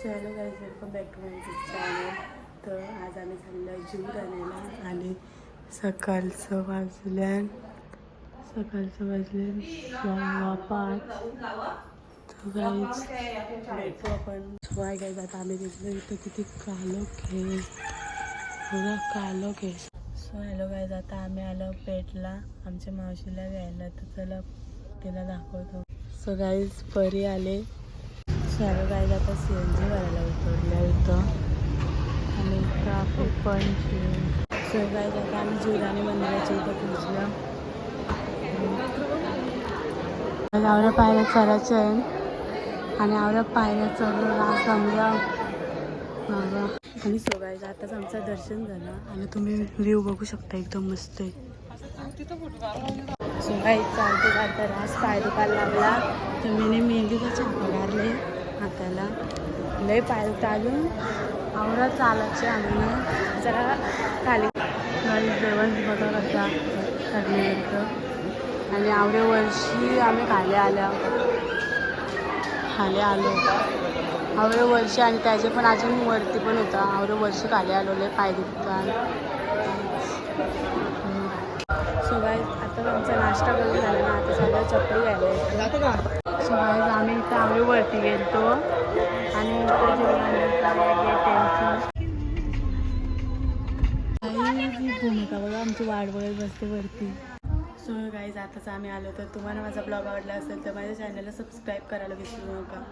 So hello guys welcome back to my channel तर आज आम्ही चाललो आहे जीव आणायला आणि सकाळचं वाजल्यान सकाळचं वाजल्यान सहा पाच. तर गाईज भेटतो आपण. वाय गाईज आता आम्ही घेतलं इथं किती कालो खेळ. बघा कालो खेळ. सो हॅलो गाईज आता आम्ही आलो पेटला आमच्या मावशीला घ्यायला. तर चला तिला दाखवतो. सो गाईज परी आले. सर्व गाईला आता सी एन जी भरायला उतरलं इथं आणि ट्राफिक पण सर्व गाईज आता आम्ही जिवराणी मंदिराच्या इथं पोहोचलो. आवड्या पायऱ्या चढायचं आहे आणि आवड्या पायऱ्या चढलो समजा आणि सोगायचं आताच आमचं दर्शन झालं. आणि तुम्ही व्ह्यू बघू शकता एकदम मस्त आहे. सो चालतो चालते चालते रास पाय दुखायला लागला. तर मी मेहंदीचा पगारले मारले लय पाय दुखता अजून आवडा चालायचे आम्ही जरा खाली. गाडी जेवण बघत कसा ठरलेलं आणि आवडे वर्षी आम्ही खाली आल्या. खाली आलो. आवडे वर्षी आणि त्याचे पण अजून वरती पण होता. आवडे वर्षी खाली आलो. लय पाय दुखतात. सो गाईज आता आमचा नाश्ता करून झाला ना. आता सगळं चप्पल घ्यायला सो गाईज आम्ही आम्ही वरती गेलतो. आणि भूमिका बघा आमची वाट बघत बसते वरती. सो गाईज आताच आम्ही आलो तर तुम्हाला माझा ब्लॉग आवडला असेल तर माझ्या चॅनलला सबस्क्राईब करायला विसरू नका.